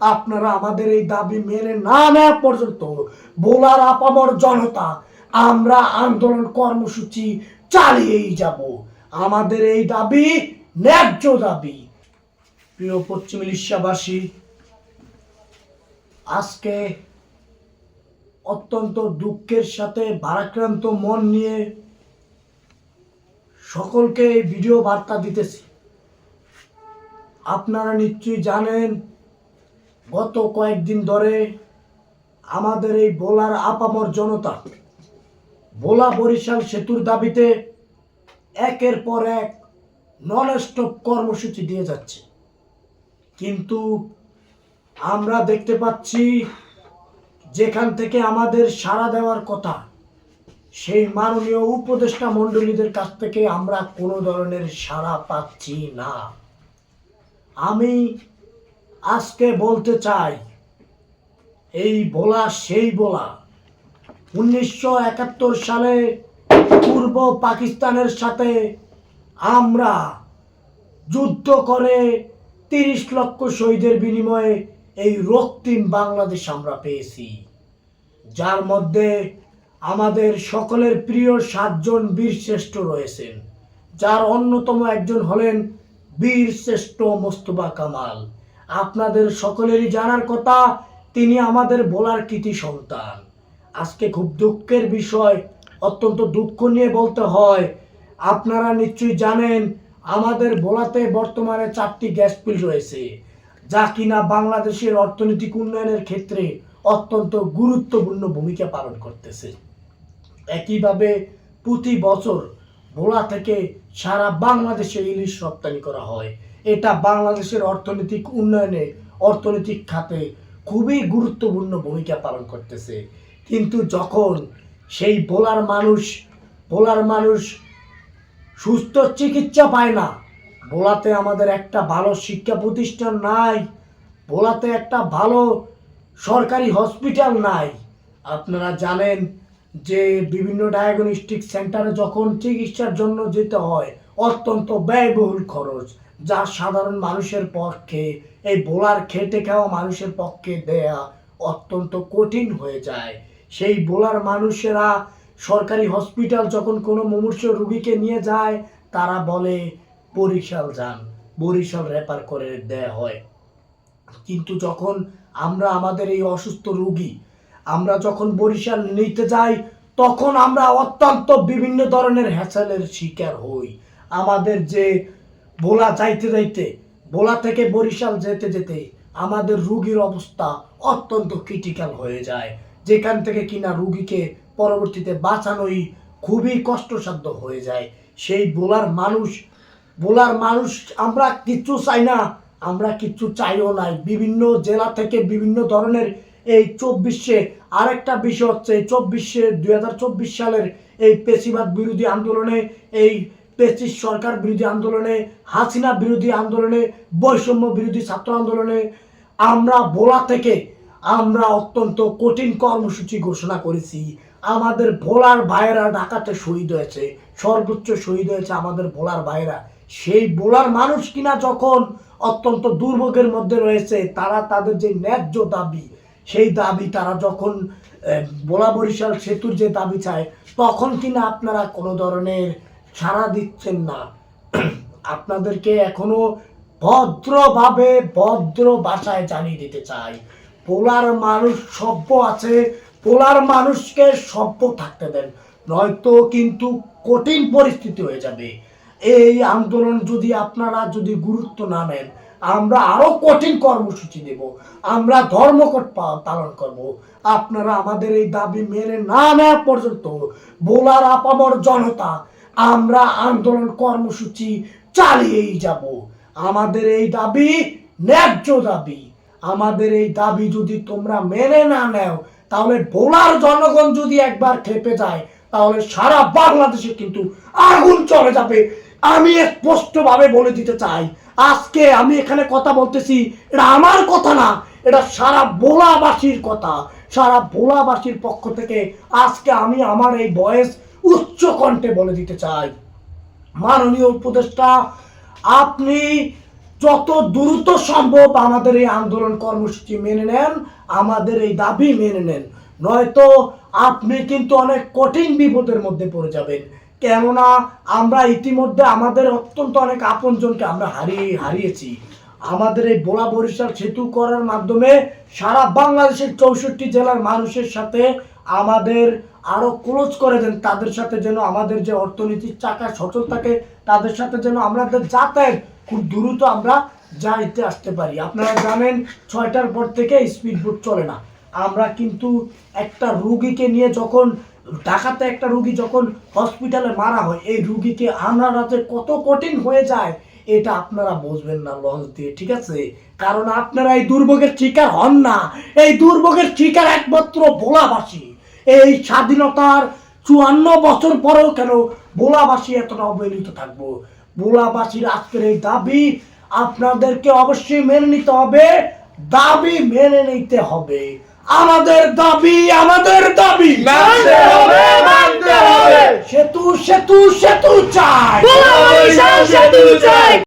আপনারা আমাদের এই দাবি মেনে না নেওয়া পর্যন্ত বোলার আপামর জনতা, আমরা আন্দোলন কর্মসূচি চালিয়েই যাব। আমাদের এই দাবি ন্যায্য দাবি। প্রিয় পশ্চিম ইলিশাবাসী আজকে অত্যন্ত দুঃখের সাথে ভারাক্রান্ত মন নিয়ে সকলকে এই ভিডিও বার্তা দিতেছি। আপনারা নিশ্চয়ই জানেন গত কয়েকদিন ধরে আমাদের এই বোলার আপামর জনতা ভোলা বরিশাল সেতুর দাবিতে একের পর এক নন স্টপ কর্মসূচি দিয়ে যাচ্ছে। কিন্তু আমরা দেখতে পাচ্ছি যেখান থেকে আমাদের সাড়া দেওয়ার কথা, সেই মাননীয় উপদেষ্টা মণ্ডলীদের কাছ থেকে আমরা কোনো ধরনের সাড়া পাচ্ছি না। আমি আজকে বলতে চাই, এই বলা সেই বলা উনিশশো একাত্তর সালে পূর্ব পাকিস্তানের সাথে আমরা যুদ্ধ করে তিরিশ লক্ষ শহীদের বিনিময়ে এই রক্তিম বাংলাদেশ আমরা পেয়েছি। যার মধ্যে আমাদের সকলের প্রিয় সাতজন বীর শ্রেষ্ঠ রয়েছেন, যার অন্যতম একজন হলেন বীর শ্রেষ্ঠ মোস্তফা কামাল। আপনাদের সকলেরই জানার কথা, তিনি আমাদের বলার কৃতি সন্তান। আজকে খুব দুঃখের বিষয়, অত্যন্ত দুঃখ নিয়ে বলতে হয়। আপনারা নিশ্চয়ই জানেন, আমাদের ভোলাতে বর্তমানে চারটি গ্যাস ফিল্ড রয়েছে, যা কিনা বাংলাদেশের অর্থনৈতিক উন্নয়নের ক্ষেত্রে অত্যন্ত গুরুত্বপূর্ণ ভূমিকা পালন করতেছে। একইভাবে প্রতি বছর ভোলা থেকে সারা বাংলাদেশে ইলিশ রপ্তানি করা হয়। এটা বাংলাদেশের অর্থনৈতিক উন্নয়নে, অর্থনৈতিক খাতে খুবই গুরুত্বপূর্ণ ভূমিকা পালন করতেছে। কিন্তু যখন সেই বোলার মানুষ বোলার মানুষ সুস্থ চিকিৎসা পায় না, বোলাতে আমাদের একটা ভালো শিক্ষা প্রতিষ্ঠান নাই, বোলাতে একটা ভালো সরকারি হসপিটাল নাই, আপনারা জানেন যে বিভিন্ন ডায়াগনস্টিক সেন্টারে যখন চিকিৎসার জন্য যেতে হয় অত্যন্ত ব্যয়বহুল খরচ, যা সাধারণ মানুষের পক্ষে, এই বোলার খেটে খাওয়া মানুষের পক্ষে দেয়া অত্যন্ত কঠিন হয়ে যায়। সেই বোলার মানুষেরা সরকারি হসপিটাল যখন কোনো মুমূর্ষ রুগীকে নিয়ে যায়, তারা বলে, বরিশাল যান, বরিশাল রেফার করে দেয়া হয়। কিন্তু যখন আমরা আমাদের এই অসুস্থ রুগী, আমরা যখন বরিশাল নিতে যাই, তখন আমরা অত্যন্ত বিভিন্ন ধরনের হ্যাসেলের শিকার হই। আমাদের যে বোলা যাইতে যাইতে বোলা থেকে বরিশাল যেতে যেতে আমাদের রুগীর অবস্থা অত্যন্ত ক্রিটিক্যাল হয়ে যায়। যেখান থেকে কিনা রুগীকে পরবর্তীতে বাঁচানোই খুবই কষ্টসাধ্য হয়ে যায়। সেই বোলার মানুষ বোলার মানুষ আমরা কিচ্ছু চাই না, আমরা কিচ্ছু চাইও নাই। বিভিন্ন জেলা থেকে বিভিন্ন ধরনের এই চব্বিশে আরেকটা বিষয় হচ্ছে চব্বিশে, দুই হাজার চব্বিশ সালের এই পেশিবাদ বিরোধী আন্দোলনে এই পেচিস সরকার বিরোধী আন্দোলনে, হাসিনা বিরোধী আন্দোলনে, বৈষম্য বিরোধী ছাত্র আন্দোলনে, আমরা ভোলা থেকে আমরা অত্যন্ত কঠিন কর্মসূচি ঘোষণা করেছি। আমাদের ভোলার ভাইয়েরা ঢাকাতে শহীদ হয়েছে, সর্বোচ্চ শহীদ হয়েছে আমাদের ভোলার ভাইয়েরা। সেই ভোলার মানুষ কিনা যখন অত্যন্ত দুর্ভোগের মধ্যে রয়েছে, তারা তাদের যে ন্যায্য দাবি, সেই দাবি তারা যখন ভোলা বরিশাল সেতুর যে দাবি চায়, তখন কিনা আপনারা কোনো ধরনের সাড়া দিচ্ছেন না। আপনাদেরকে এখনও ভদ্রভাবে ভদ্র ভাষায় জানিয়ে দিতে চাই। পোলার মানুষ সভ্য আছে, পোলার মানুষকে সভ্য থাকতে দেন, নয়তো কিন্তু কঠিন পরিস্থিতি হয়ে যাবে। এই আন্দোলন যদি আপনারা যদি গুরুত্ব না নেন, আমরা আরও কঠিন কর্মসূচি দেব। আমরা ধর্মঘট পা- পালন করব। আপনারা আমাদের এই দাবি মেনে না নেওয়া পর্যন্ত বোলার আপামর জনতা আমরা আন্দোলন কর্মসূচি চালিয়েই যাব। আমাদের এই দাবি ন্যায্য দাবি। আমাদের এই দাবি যদি তোমরা মেনে না নেও, তাহলে ভোলার জনগণ যদি একবার খেপে যায়, তাহলে সারা বাংলাদেশে কিন্তু আগুন চলে যাবে। আমি স্পষ্টভাবে বলে দিতে চাই, আজকে আমি এখানে কথা বলতেছি, এটা আমার কথা না, এটা সারা ভোলাবাসীর কথা। সারা ভোলাবাসীর পক্ষ থেকে আজকে আমি আমার এই বয়স উচ্চ কণ্ঠে বলে দিতে চাই। মাননীয় উপদেষ্টা, আপনি যত দ্রুত সম্ভব আমাদের এই আন্দোলন কর্মসূচি মেনে নেন, আমাদের এই দাবি মেনে নেন। নয়তো আপনি কিন্তু অনেক কঠিন বিপদের মধ্যে পড়ে যাবেন। কেননা আমরা ইতিমধ্যে আমাদের অত্যন্ত অনেক আপনজনকে আমরা হারিয়ে, হারিয়েছি। আমাদের এই বোলা বরিশাল সেতু করার মাধ্যমে সারা বাংলাদেশের চৌষট্টি জেলার মানুষের সাথে আমাদের আরও ক্লোজ করে দেন, তাদের সাথে যেন আমাদের যে অর্থনীতির চাকা সচল থাকে, তাদের সাথে যেন আমাদের যাতায়াত খুব দ্রুত আমরা যাইতে আসতে পারি। আপনারা জানেন, ছয়টার পর থেকে স্পিড বোট চলে না। আমরা কিন্তু একটা রুগীকে নিয়ে যখন, ঢাকাতে একটা রুগী যখন হসপিটালে মারা হয়, এই রুগীকে আনা রাতে কত কঠিন হয়ে যায়, এটা আপনারা বুঝবেন না লঞ্চ দিয়ে, ঠিক আছে? কারণ আপনারা এই দুর্ভোগের শিকার হন না। এই দুর্ভোগের শিকার একমাত্র ভোলাবাসী। এই স্বাধীনতার চুয়ান্ন বছর পরেও কেন ভোলাবাসী এতটা অবহেলিত থাকব? ভোলাবাসীর আজকের এই দাবি আপনাদেরকে অবশ্যই মেনে নিতে হবে দাবি মেনে নিতে হবে। আমাদের দাবি আমাদের দাবি। সেতু সেতু সেতু চাই। সেতু চাই।